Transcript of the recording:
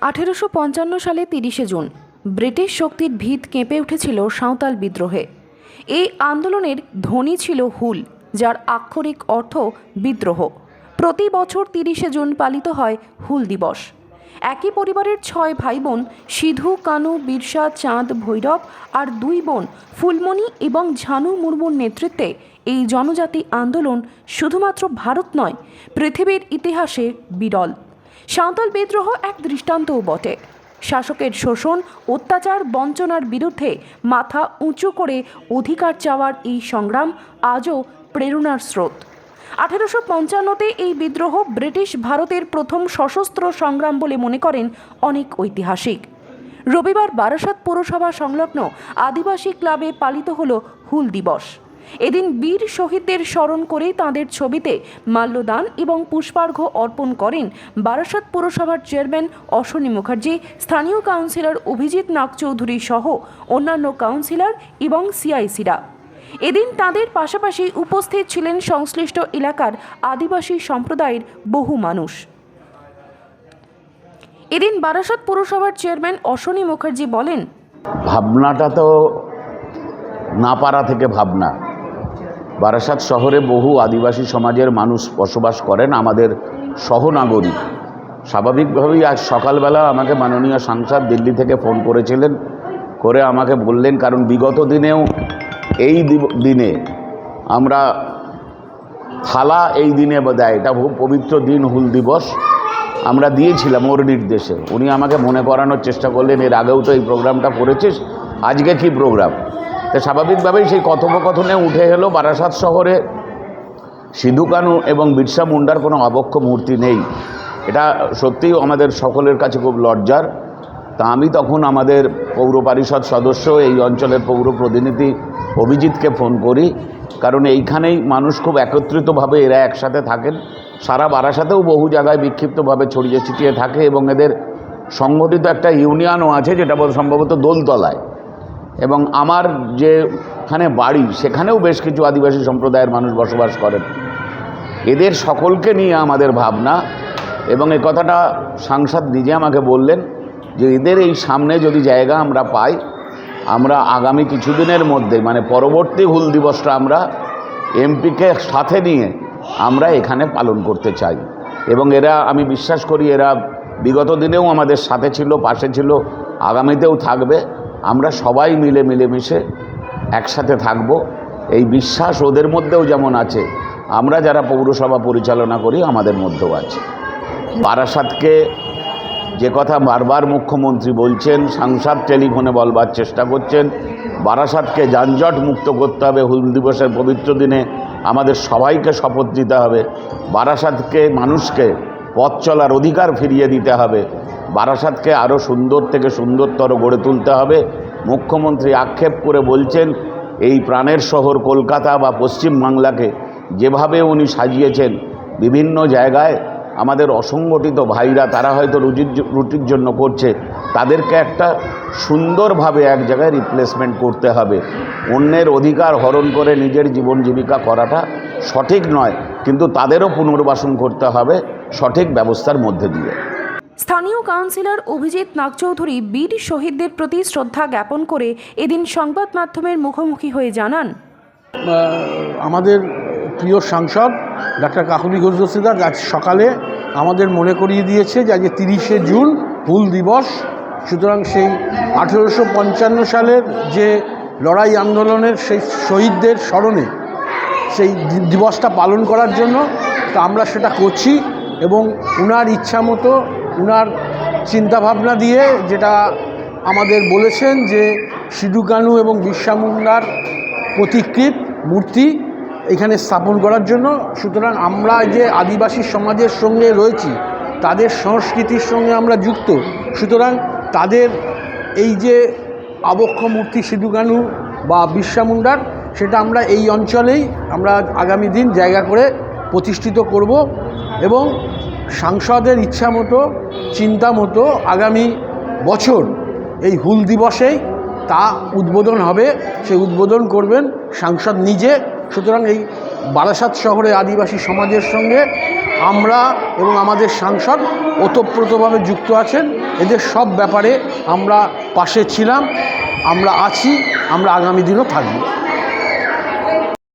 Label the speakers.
Speaker 1: আঠেরোশো পঞ্চান্ন সালে তিরিশে জুন ব্রিটিশ শক্তির ভিত কেঁপে উঠেছিল সাঁওতাল বিদ্রোহে। এই আন্দোলনের ধ্বনি ছিল হুল, যার আক্ষরিক অর্থ বিদ্রোহ। প্রতি বছর তিরিশে জুন পালিত হয় হুল দিবস। একই পরিবারের ছয় ভাই বোন সিধু, কানু, বিরসা, চাঁদ, ভৈরব আর দুই বোন ফুলমণি এবং ঝানু মুর্মুর নেতৃত্বে এই জনজাতি আন্দোলন শুধুমাত্র ভারত নয়, পৃথিবীর ইতিহাসে বিরল। সাঁওতাল বিদ্রোহ এক দৃষ্টান্তও বটে। শাসকের শোষণ, অত্যাচার, বঞ্চনার বিরুদ্ধে মাথা উঁচু করে অধিকার চাওয়ার এই সংগ্রাম আজও প্রেরণার স্রোত। আঠেরোশো পঞ্চান্নতে এই বিদ্রোহ ব্রিটিশ ভারতের প্রথম সশস্ত্র সংগ্রাম বলে মনে করেন অনেক ঐতিহাসিক। রবিবার বারাসাত পৌরসভা সংলগ্ন আদিবাসী ক্লাবে পালিত হল হুল দিবস। এদিন বীর শহীদদের স্মরণ করে তাঁদের ছবিতে মাল্যদান এবং পুষ্পার্ঘ্য অর্পণ করেন বারাসাত পুরসভার চেয়ারম্যান অশ্বনী মুখার্জি, স্থানীয় কাউন্সিলর অভিজিৎ নাগ চৌধুরী সহ অন্যান্য কাউন্সিলর এবং সিআইসিরা। এদিন তাদের পাশাপাশি উপস্থিত ছিলেন সংশ্লিষ্ট এলাকার আদিবাসী সম্প্রদায়ের বহু মানুষ। এদিন বারাসাত পুরসভার চেয়ারম্যান অশ্বনী মুখার্জি বলেন,
Speaker 2: ভাবনাটা তো না পারা থেকে ভাবনা। বারাসাত শহরে বহু আদিবাসী সমাজের মানুষ বসবাস করেন আমাদের সহনাগরিক। স্বাভাবিকভাবেই আজ সকালবেলা আমাকে মাননীয় সাংসদ দিল্লি থেকে ফোন করেছিলেন, করে আমাকে বললেন, কারণ বিগত দিনেও এই দিনে আমরা থালা এই দিনে দেয়, এটা পবিত্র দিন হুল দিবস, আমরা দিয়েছিলাম ওর নির্দেশে। উনি আমাকে মনে করানোর চেষ্টা করলেন, এর আগেও তো এই প্রোগ্রামটা করেছিস, আজকে কি প্রোগ্রাম? তো স্বাভাবিকভাবেই সেই কথোপকথনে উঠে এলো বারাসাত শহরে। সিধু কানু এবং বিরসা মুন্ডার কোনো আবক্ষ মূর্তি নেই। এটা সত্যিই আমাদের সকলের কাছে খুব লজ্জার। তা আমি তখন আমাদের পৌর পরিষদ সদস্য, এই অঞ্চলের পৌর প্রতিনিধি অভিজিৎকে ফোন করি। কারণ এইখানেই মানুষ খুব একত্রিতভাবে এরা একসাথে থাকেন। সারা বারাসাতেও বহু জায়গায় বিক্ষিপ্তভাবে ছড়িয়ে ছিটিয়ে থাকে এবং এদের সংগঠিত একটা ইউনিয়নও আছে, যেটা সম্ভবত দোলতলায়। এবং আমার যেখানে বাড়ি, সেখানেও বেশ কিছু আদিবাসী সম্প্রদায়ের মানুষ বসবাস করেন। এদের সকলকে নিয়ে আমাদের ভাবনা এবং এ কথাটা সাংসদ নিজে আমাকে বললেন যে এদের এই সামনে যদি জায়গা আমরা পাই, আমরা আগামী কিছুদিনের মধ্যে মানে পরবর্তী হুল দিবসটা আমরা এমপিকে সাথে নিয়ে আমরা এখানে পালন করতে চাই। এবং এরা, আমি বিশ্বাস করি, এরা বিগত দিনেও আমাদের সাথে ছিল, পাশে ছিল, আগামীতেও থাকবে। আমরা সবাই মিলে মিলেমিশে একসাথে থাকব। এই বিশ্বাস ওদের মধ্যেও যেমন আছে, আমরা যারা পৌরসভা পরিচালনা করি, আমাদের মধ্যেও আছে। বারাসাতকে যে কথা বারবার মুখ্যমন্ত্রী বলছেন, সাংসদ টেলিফোনে বলবার চেষ্টা করছেন, বারাসাতকে যানজট মুক্ত করতে হবে, হুল দিবসের পবিত্র দিনে আমাদের সবাইকে শপথ দিতে হবে। বারাসাতকে মানুষকে পথ চলার অধিকার ফিরিয়ে দিতে হবে। বারাসাতকে আরও সুন্দর থেকে সুন্দরতর গড়ে তুলতে হবে। মুখ্যমন্ত্রী আক্ষেপ করে বলছেন, এই প্রাণের শহর কলকাতা বা পশ্চিম বাংলাকে যেভাবে উনি সাজিয়েছেন, বিভিন্ন জায়গায় আমাদের অসংগঠিত ভাইরা তারা হয়তো রুজির রুটির জন্য করছে, তাদেরকে একটা সুন্দরভাবে এক জায়গায় রিপ্লেসমেন্ট করতে হবে। অন্যের অধিকার হরণ করে নিজের জীবন জীবিকা করাটা সঠিক নয়, কিন্তু তাদেরও পুনর্বাসন করতে হবে সঠিক ব্যবস্থার মধ্যে দিয়ে।
Speaker 1: স্থানীয় কাউন্সিলর অভিজিৎ নাগচৌধুরী বীর শহীদদের প্রতি শ্রদ্ধা জ্ঞাপন করে এদিন সংবাদ মাধ্যমের মুখোমুখি হয়ে জানান।
Speaker 3: আমাদের প্রিয় সাংসদ ডাক্তার কাকুলি ঘোষ আজ সকালে আমাদের মনে করিয়ে দিয়েছে যে আজকে তিরিশে জুন হুল দিবস। সুতরাং সেই আঠেরোশো পঞ্চান্ন সালের যে লড়াই আন্দোলনের সেই শহীদদের স্মরণে সেই দিবসটা পালন করার জন্য তা আমরা সেটা করছি এবং উনার ইচ্ছা মতো উনার চিন্তাভাবনা দিয়ে যেটা আমাদের বলেছেন যে সিধু কানু এবং বিরসা মুন্ডার প্রতিকৃত মূর্তি এখানে স্থাপন করার জন্য। সুতরাং আমরা যে আদিবাসী সমাজের সঙ্গে রয়েছি, তাদের সংস্কৃতির সঙ্গে আমরা যুক্ত, সুতরাং তাদের এই যে আবক্ষ মূর্তি সিধু কানু বা বিরসা মুন্ডার, সেটা আমরা এই অঞ্চলেই আমরা আগামী দিন জায়গা করে প্রতিষ্ঠিত করব এবং সাংসদের ইচ্ছা মতো চিন্তা মতো আগামী বছর এই হুল দিবসেই তা উদ্বোধন হবে। সেই উদ্বোধন করবেন সাংসদ নিজে। সুতরাং এই বারাসাত শহরে আদিবাসী সমাজের সঙ্গে আমরা এবং আমাদের সাংসদ ওতপ্রোতভাবে যুক্ত আছেন। এদের সব ব্যাপারে আমরা পাশে ছিলাম। আমরা আছি, আমরা আগামী দিনও থাকব।